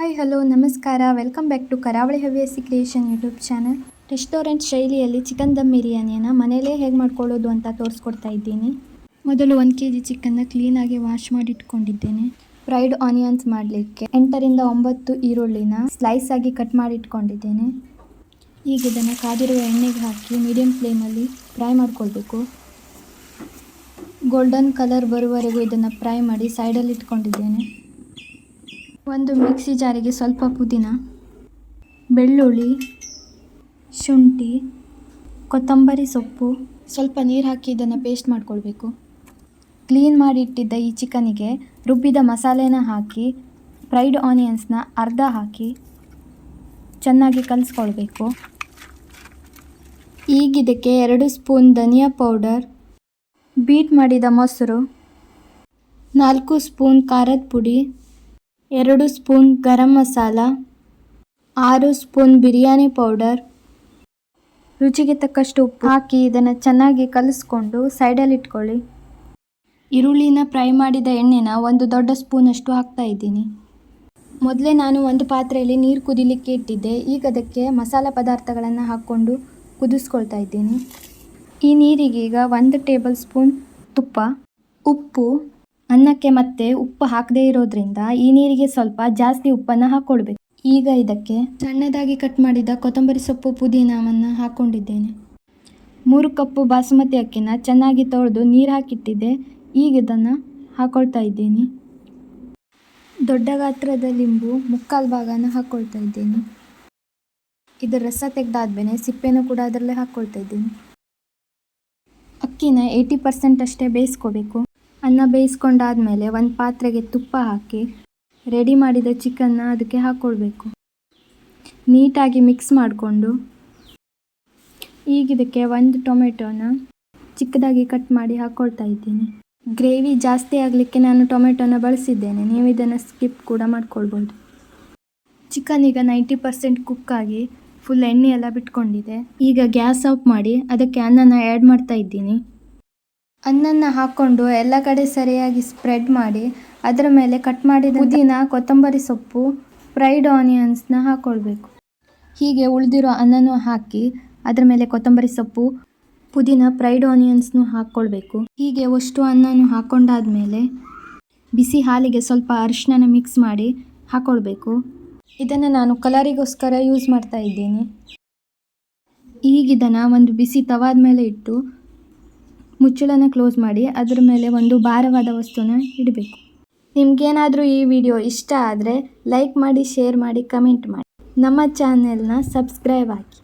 Hi, hello, ನಮಸ್ಕಾರ. Welcome back to Karavali Havyasi creation YouTube channel restaurant ಶೈಲಿಯಲ್ಲಿ chicken dum ಬಿರಿಯಾನಿಯನ್ನು ಮನೇಲೇ ಹೇಗೆ ಮಾಡ್ಕೊಳ್ಳೋದು ಅಂತ ತೋರಿಸ್ಕೊಡ್ತಾ ಇದ್ದೀನಿ. ಮೊದಲು ಒಂದು ಕೆ ಜಿ ಚಿಕನ್ನ ಕ್ಲೀನಾಗಿ ವಾಶ್ ಮಾಡಿ ಇಟ್ಕೊಂಡಿದ್ದೇನೆ ಫ್ರೈಡ್ ಆನಿಯನ್ಸ್ ಮಾಡಲಿಕ್ಕೆ ಎಂಟರಿಂದ ಒಂಬತ್ತು ಈರುಳ್ಳಿನ ಸ್ಲೈಸ್ ಆಗಿ ಕಟ್ ಮಾಡಿ ಇಟ್ಕೊಂಡಿದ್ದೇನೆ ಈಗ ಇದನ್ನು ಕಾದಿರುವ ಎಣ್ಣೆಗೆ ಹಾಕಿ ಮೀಡಿಯಂ ಫ್ಲೇಮಲ್ಲಿ ಫ್ರೈ ಮಾಡ್ಕೊಳ್ಬೇಕು. ಗೋಲ್ಡನ್ ಕಲರ್ ಬರುವವರೆಗೂ ಇದನ್ನು ಫ್ರೈ ಮಾಡಿ ಸೈಡಲ್ಲಿ ಇಟ್ಕೊಂಡಿದ್ದೇನೆ. ಒಂದು ಮಿಕ್ಸಿ ಜಾರಿಗೆ ಸ್ವಲ್ಪ ಪುದೀನ, ಬೆಳ್ಳುಳ್ಳಿ, ಶುಂಠಿ, ಕೊತ್ತಂಬರಿ ಸೊಪ್ಪು, ಸ್ವಲ್ಪ ನೀರು ಹಾಕಿ ಇದನ್ನು ಪೇಸ್ಟ್ ಮಾಡಿಕೊಳ್ಬೇಕು. ಕ್ಲೀನ್ ಮಾಡಿ ಇಟ್ಟಿದ್ದ ಈ ಚಿಕನಿಗೆ ರುಬ್ಬಿದ ಮಸಾಲೆನ ಹಾಕಿ ಫ್ರೈಡ್ ಆನಿಯನ್ಸ್ನ ಅರ್ಧ ಹಾಕಿ ಚೆನ್ನಾಗಿ ಕಲಿಸ್ಕೊಳ್ಬೇಕು. ಈಗಿದಕ್ಕೆ ಎರಡು ಸ್ಪೂನ್ ಧನಿಯಾ ಪೌಡರ್ ಬೀಟ್ ಮಾಡಿದ ಮೊಸರು, ನಾಲ್ಕು ಸ್ಪೂನ್ ಖಾರದ ಪುಡಿ ಎರಡು ಸ್ಪೂನ್ ಗರಂ ಮಸಾಲ, ಆರು ಸ್ಪೂನ್ ಬಿರಿಯಾನಿ ಪೌಡರ್. ರುಚಿಗೆ ತಕ್ಕಷ್ಟು ಉಪ್ಪು ಹಾಕಿ ಇದನ್ನು ಚೆನ್ನಾಗಿ ಕಲಿಸ್ಕೊಂಡು ಸೈಡಲ್ಲಿ ಇಟ್ಕೊಳ್ಳಿ. ಈರುಳ್ಳಿನ ಫ್ರೈ ಮಾಡಿದ ಎಣ್ಣೆನ ಒಂದು ದೊಡ್ಡ ಸ್ಪೂನಷ್ಟು ಹಾಕ್ತಾ ಇದ್ದೀನಿ. ಮೊದಲೇ ನಾನು ಒಂದು ಪಾತ್ರೆಯಲ್ಲಿ ನೀರು ಕುದಿಲಿಕ್ಕೆ ಇಟ್ಟಿದ್ದೆ. ಈಗ ಅದಕ್ಕೆ ಮಸಾಲ ಪದಾರ್ಥಗಳನ್ನು ಹಾಕ್ಕೊಂಡು ಕುದಿಸ್ಕೊಳ್ತಾ ಇದ್ದೀನಿ. ಈ ನೀರಿಗೆ ಈಗ ಒಂದು ಟೇಬಲ್ ಸ್ಪೂನ್ ತುಪ್ಪ, ಉಪ್ಪು ಅನ್ನಕ್ಕೆ ಮತ್ತೆ ಉಪ್ಪು ಹಾಕದೇ ಇರೋದ್ರಿಂದ ಈ ನೀರಿಗೆ ಸ್ವಲ್ಪ ಜಾಸ್ತಿ ಉಪ್ಪನ್ನು ಹಾಕ್ಕೊಳ್ಬೇಕು ಈಗ ಇದಕ್ಕೆ ಸಣ್ಣದಾಗಿ ಕಟ್ ಮಾಡಿದ ಕೊತ್ತಂಬರಿ ಸೊಪ್ಪು ಪುದೀನವನ್ನು ಹಾಕ್ಕೊಂಡಿದ್ದೇನೆ ಮೂರು ಕಪ್ಪು ಬಾಸುಮತಿ ಅಕ್ಕಿನ ಚೆನ್ನಾಗಿ ತೊಳೆದು ನೀರು ಹಾಕಿಟ್ಟಿದ್ದೆ. ಈಗ ಇದನ್ನು ಹಾಕ್ಕೊಳ್ತಾ ಇದ್ದೀನಿ. ದೊಡ್ಡ ಗಾತ್ರದ ಲಿಂಬು ಮುಕ್ಕಾಲು ಭಾಗನ ಹಾಕ್ಕೊಳ್ತಾ ಇದ್ದೀನಿ. ಇದರ ರಸ ತೆಗೆದಾದ್ಮೇಲೆ ಸಿಪ್ಪೆನೂ ಕೂಡ ಅದರಲ್ಲೇ ಹಾಕ್ಕೊಳ್ತಾ ಇದ್ದೀನಿ. ಅಕ್ಕಿನ ಏಯ್ಟಿ ಪರ್ಸೆಂಟ್ ಅಷ್ಟೇ ಬೇಯಿಸ್ಕೋಬೇಕು. ಅನ್ನ ಬೇಯಿಸ್ಕೊಂಡಾದ್ಮೇಲೆ ಒಂದು ಪಾತ್ರೆಗೆ ತುಪ್ಪ ಹಾಕಿ ರೆಡಿ ಮಾಡಿದ ಚಿಕನ್ನ ಅದಕ್ಕೆ ಹಾಕ್ಕೊಳ್ಬೇಕು ನೀಟಾಗಿ ಮಿಕ್ಸ್ ಮಾಡಿಕೊಂಡು ಈಗ ಇದಕ್ಕೆ ಒಂದು ಟೊಮೆಟೊನ ಚಿಕ್ಕದಾಗಿ ಕಟ್ ಮಾಡಿ ಹಾಕ್ಕೊಳ್ತಾ ಇದ್ದೀನಿ. ಗ್ರೇವಿ ಜಾಸ್ತಿ ಆಗಲಿಕ್ಕೆ ನಾನು ಟೊಮೆಟೊನ ಬಳಸಿದ್ದೇನೆ. ನೀವು ಇದನ್ನು ಸ್ಕಿಪ್ ಕೂಡ ಮಾಡ್ಕೊಳ್ಬೋದು. ಚಿಕನ್ ಈಗ ನೈಂಟಿ ಪರ್ಸೆಂಟ್ ಕುಕ್ ಆಗಿ ಫುಲ್ ಎಣ್ಣೆ ಎಲ್ಲ ಬಿಟ್ಕೊಂಡಿದೆ. ಈಗ ಗ್ಯಾಸ್ ಆಫ್ ಮಾಡಿ ಅದಕ್ಕೆ ಅನ್ನನ ಆ್ಯಡ್ ಮಾಡ್ತಾ ಇದ್ದೀನಿ. ಅನ್ನನ ಹಾಕ್ಕೊಂಡು ಎಲ್ಲ ಕಡೆ ಸರಿಯಾಗಿ ಸ್ಪ್ರೆಡ್ ಮಾಡಿ, ಅದರ ಮೇಲೆ ಕಟ್ ಮಾಡಿದ ಪುದೀನ, ಕೊತ್ತಂಬರಿ ಸೊಪ್ಪು ಫ್ರೈಡ್ ಆನಿಯನ್ಸ್ನ ಹಾಕ್ಕೊಳ್ಬೇಕು ಹೀಗೆ ಉಳಿದಿರೋ ಅನ್ನನೂ ಹಾಕಿ, ಅದರ ಮೇಲೆ ಕೊತ್ತಂಬರಿ ಸೊಪ್ಪು, ಪುದೀನ ಫ್ರೈಡ್ ಆನಿಯನ್ಸ್ನೂ ಹಾಕ್ಕೊಳ್ಬೇಕು ಹೀಗೆ ಅಷ್ಟು ಅನ್ನನೂ ಹಾಕ್ಕೊಂಡಾದಮೇಲೆ ಬಿಸಿ ಹಾಲಿಗೆ ಸ್ವಲ್ಪ ಅರಿಶಿನ ಮಿಕ್ಸ್ ಮಾಡಿ ಹಾಕ್ಕೊಳ್ಬೇಕು ಇದನ್ನು ನಾನು ಕಲರಿಗೋಸ್ಕರ ಯೂಸ್ ಮಾಡ್ತಾ ಇದ್ದೀನಿ. ಈಗ ಇದನ್ನು ಒಂದು ಬಿಸಿ ತವಾದ ಮೇಲೆ ಇಟ್ಟು ಮುಚ್ಚಳನ ಕ್ಲೋಸ್ ಮಾಡಿ ಅದರ ಮೇಲೆ ಒಂದು ಭಾರವಾದ ವಸ್ತುನ ಇಡಬೇಕು. ನಿಮಗೇನಾದರೂ ಈ ವಿಡಿಯೋ ಇಷ್ಟ ಆದರೆ ಲೈಕ್ ಮಾಡಿ ಶೇರ್ ಮಾಡಿ ಕಮೆಂಟ್ ಮಾಡಿ. ನಮ್ಮ ಚಾನೆಲ್ನ ಸಬ್ಸ್ಕ್ರೈಬ್ ಹಾಕಿ.